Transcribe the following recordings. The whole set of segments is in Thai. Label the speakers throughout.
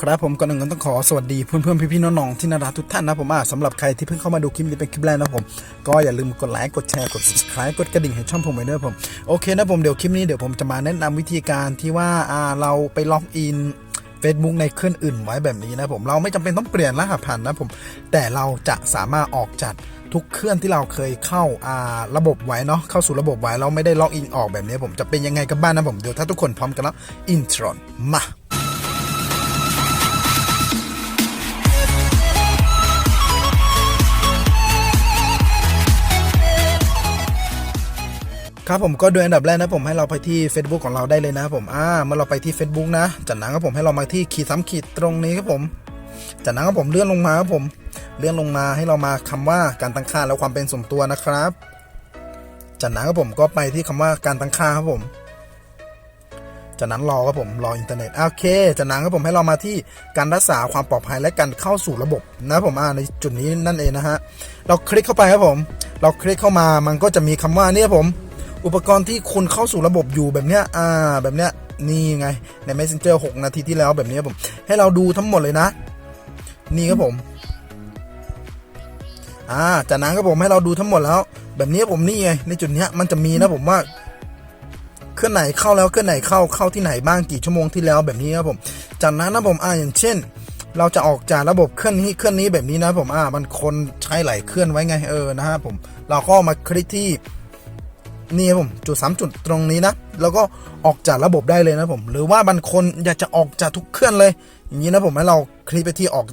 Speaker 1: ครับผมก่อนอื่นก็ต้องขอสวัสดีเพื่อนเพื่อนพี่พี่ๆน้องๆที่น่ารักทุกท่านนะผมอะสำหรับใครที่เพิ่งเข้ามาดูคลิปนี้เป็นคลิปแรกนะผม ก็อย่าลืมกดไลค์กดแชร์กด subscribe กดกระดิ่งให้ช่องผมไว้ด้วยผมโอเคนะผมเดี๋ยวคลิปนี้เดี๋ยวผมจะมาแนะนำวิธีการที่ว่าอ่าเราไปล็อกอิน Facebook ในเครื่องอื่นไว้แบบนี้นะผมเราไม่จำเป็นต้องเปลี่ยนรหัสผ่านนะผม แต่เราจะสามารถออกจากทุกเครื่องที่เราเคยเข้าอ่าระบบไว้เนาะเข้าสู่ระบบไว้เราไม่ได้ล็อกอินออกแบบนี้ผมจะเป็นยังไงกันบ้างนะผมเดี๋ยวถ้าทุกคนพร้อมกันแล้วอินทรอนมา ครับผมก็โดยอันดับแรกนะผมให้เราไปที่ Facebook ของเราได้เลยนะผมอ่าเมื่อเราไปที่ Facebook นะ จากนั้นครับผมให้เรามาที่ขีดซ้ำขีดตรงนี้ครับผมจากนั้นครับผมเลื่อนลงมาครับผมเลื่อนลงมาให้เรามาคำว่าการตั้งค่าและความเป็นส่วนตัวนะครับ จากนั้นครับผมก็ไปที่คำว่าการตั้งค่าครับผมจากนั้นรอครับผมรออินเทอร์เน็ตโอเคจากนั้นครับผมให้เรามาที่การรักษาความปลอดภัยและการเข้าสู่ระบบนะผมอ่าในจุดนี้นั่นเองนะฮะเราคลิกเข้าไปครับผม เราคลิกเข้ามามันก็จะมีคำว่านี่ยผม อุปกรณ์ที่คุณเข้าสู่ระบบอยู่แบบเนี้ยอ่าแบบเนี้ยนี่ไงใน Messenger 6 นาทีที่แล้วแบบเนี้ยผม ให้เราดูทั้งหมดเลยนะ นี่ครับผมอ่าจากนั้นครับผมให้เราดูทั้งหมดแล้ว แบบนี้ผมนี่ไงในจุดเนี้ยมันจะมีนะผมว่าเครื่องไหนเข้าแล้วเครื่องไหนเข้าเข้าที่ไหนบ้างกี่ชั่วโมงที่แล้วแบบนี้ครับผม จากนั้นนะผมอ่าอย่างเช่น เราจะออกจากระบบเครื่องนี้เครื่องนี้แบบนี้นะผมอ่ามันคนใช้หลายเครื่องไว้ไงเออนะฮะผม เราก็มาคลิกที่ นี่ครับผมจุดสามจุดตรงนี้นะ แล้วก็ออกจากระบบได้เลยนะผม หรือว่าบางคนอยากจะออกจากทุกเครื่องเลย อย่างนี้นะผมให้เราคลิกไปที่ออก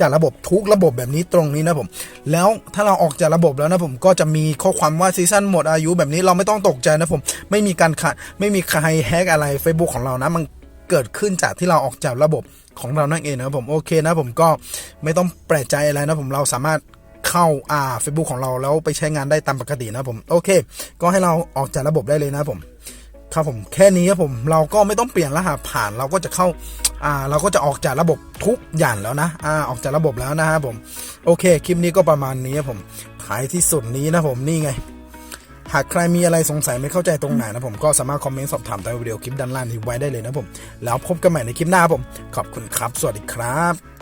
Speaker 1: จากระบบทุกระบบแบบนี้ตรงนี้นะผม แล้วถ้าเราออกจากระบบแล้วนะผมก็จะมีข้อความว่าซีซั่นหมดอายุแบบนี้เราไม่ต้องตกใจนะผม ไม่มีการขาดไม่มีใครแฮกอะไร Facebook ของเรานะมันเกิดขึ้นจากที่เราออกจากระบบของเรานั่นเองนะผมโอเคนะผมก็ไม่ต้องแปลกใจอะไรนะผมเราสามารถ เข้าอ่า Facebook ของเราแล้วไปใช้งานได้ตามปกตินะผม โอเค ก็ให้เราออกจากระบบได้เลยนะผมครับผมแค่นี้ครับผมเราก็ไม่ต้องเปลี่ยนรหัสผ่านเราก็จะเข้าอ่าเราก็จะออกจากระบบทุกอย่างแล้วนะอ่าออกจากระบบแล้วนะครับผม โอเคคลิปนี้ก็ประมาณนี้ครับผมท้ายที่สุดนี้นะผมนี่ไง หากใครมีอะไรสงสัยไม่เข้าใจตรงไหนนะผมก็สามารถคอมเมนต์สอบถามใต้วิดีโอคลิปด้านล่างนี้ไว้ได้เลยนะผม แล้วพบกันใหม่ในคลิปหน้าผม ขอบคุณครับ สวัสดีครับ